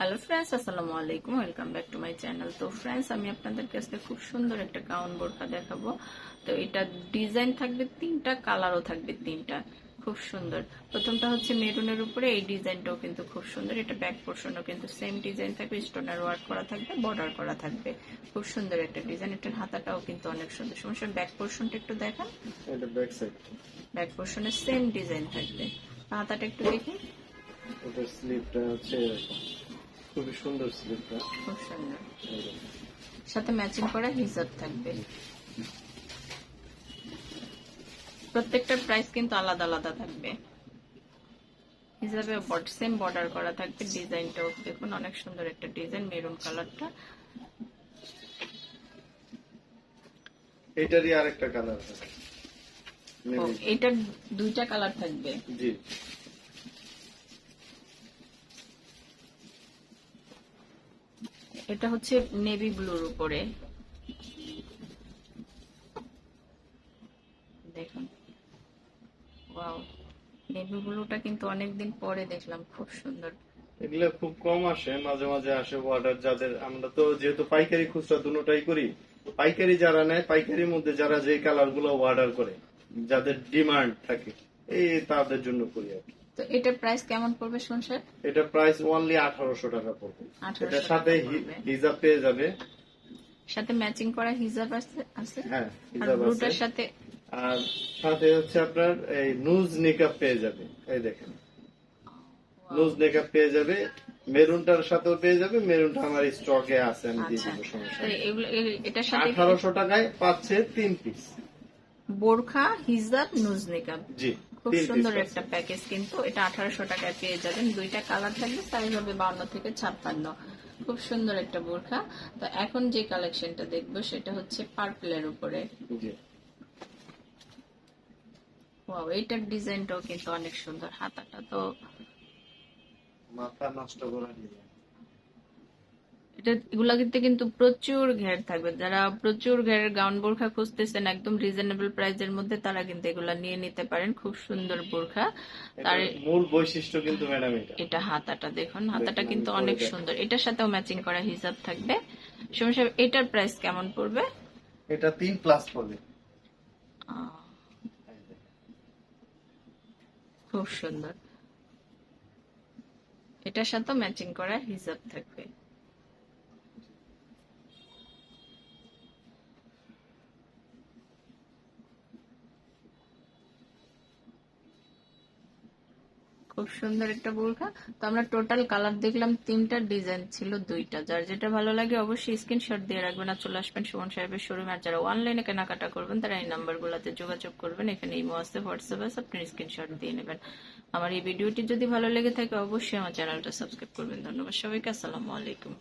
Hello friends আসসালামু আলাইকুম welcome back to my channel তো ফ্রেন্ডস আমি আপনাদের কাছে খুব সুন্দর একটা গাউন বোরকা দেখাবো। তো এটা ডিজাইন থাকবে তিনটা কালারও থাকবে তিনটা। খুব সুন্দর। প্রথমটা হচ্ছে মেরুনের উপরে এই ডিজাইনটাও কিন্তু খুব সুন্দর। এটা ব্যাক পোর্শনও কিন্তু সেম ডিজাইন থাকবে স্টোনের ওয়ার্ক করা থাকবে বর্ডার করা থাকবে। খুব সুন্দর একটা ডিজাইন এটার হাতাটাও কিন্তু অনেক সুন্দর। সমস্যা ব্যাক পোর্শনটা একটু দেখান। এটা ব্যাক সাইড ব্যাক পোর্শনে সেম ডিজাইন থাকবে। হাতাটা একটু দেখি। হচ্ছে এরকম। খুবই সুন্দর স্লিপটা খুব সুন্দর। সাথে ম্যাচিং করা হিজাব থাকবে। প্রত্যেকটার প্রাইস কিন্তু আলাদা আলাদা থাকবে। হিসাবে সেম বর্ডার করা থাকবে ডিজাইনটাও দেখুন অনেক সুন্দর একটা ডিজাইন মেরুন কালারটা এটারই আরেকটা কালার এটার দুইটা কালার থাকবে। জি। এটা হচ্ছে নেভি ব্লুর উপরে। দেখুন। নেভি ব্লুটা কিন্তু অনেকদিন পরে দেখলাম, খুব সুন্দর। এগুলো খুব কম আসে, মাঝে মাঝে আসে অর্ডার যাদের আমরা তো যেহেতু পাইকারি খুচরা দুটোটাই করি, পাইকারি যারা নেয়, পাইকারির মধ্যে যারা যে কালারগুলো অর্ডার করে, যাদের ডিমান্ড থাকে, এই তাদের জন্য করি আর কি। তো এটার প্রাইস কেমন পড়বে শুনছেন এটা প্রাইস অনলি আঠারোশো টাকা পড়বে। এটার সাথে হিজাব পেয়ে যাবে। সাথে ম্যাচিং করা হিজাব আছে আছে? হ্যাঁ হিজাব আছে। সাথে আর সাথে হচ্ছে আপনার এই নুজ নেকআপ পেয়ে যাবে। এই দেখেন। নুজ নেকআপ পেয়ে যাবে। মেরুনটার সাথেও পেয়ে যাবে। মেরুনটা আমার স্টকে আছে আমি দিয়ে আচ্ছা। দিব সমস্যা এটার সাথে আঠারোশো টাকায় পাচ্ছে তিন পিস বোরখা হিজাব নুজ নিকাব জি। খুব সুন্দর একটা প্যাকেজ কিন্তু। এটা আঠারোশো টাকায় পেয়ে যাবেন। দুইটা কালার থাকবে সাইজ হবে বাউন্ন থেকে ছাপ্পান্ন। খুব সুন্দর একটা বোরখা। তো এখন যে কালেকশনটা দেখব সেটা হচ্ছে পার্পলের উপরে। ওয়াও এটার ডিজাইনটাও কিন্তু অনেক সুন্দর হাতাটা। তো মাথা নষ্ট করা ডিজাইন এটা এগুলা কিন্তু কিন্তু প্রচুর ঘের থাকবে। যারা প্রচুর ঘেরের গাউন বোরখা খুঁজতেছেন একদম রিজনেবল প্রাইসের মধ্যে তারা কিন্তু এগুলা নিয়ে নিতে পারেন। খুব সুন্দর বোরখা। তার মূল বৈশিষ্ট্য কিন্তু ম্যাডাম এটা। এটা হাতাটা দেখুন হাতাটা কিন্তু অনেক সুন্দর। এটার সাথেও ম্যাচিং করা হিসাব থাকবে। সমস্যা এটার প্রাইস কেমন পড়বে? এটা তিন প্লাস পড়বে। খুব সুন্দর। এটার সাথেও ম্যাচিং করা হিসাব থাকবে। খুব সুন্দর একটা বোরখা। তো আমরা টোটাল কালার দেখলাম তিনটা ডিজাইন ছিল দুইটা। যার যেটা ভালো লাগে অবশ্যই স্ক্রিনশট দিয়ে রাখবেন আর চলে আসবেন সুমন সাহেবের শোরুমে আর যারা অনলাইনে কেনাকাটা করবেন, তারা এই নাম্বারগুলোতে যোগাযোগ করবেন। এখানে ইমো আছে হোয়াটসঅ্যাপ আছে, আপনি স্ক্রিনশট দিয়ে নেবেন। আমার এই ভিডিওটি যদি ভালো লেগে থাকে, অবশ্যই আমার চ্যানেলটা সাবস্ক্রাইব করবেন। ধন্যবাদ সবাইকে, আসসালামু আলাইকুম।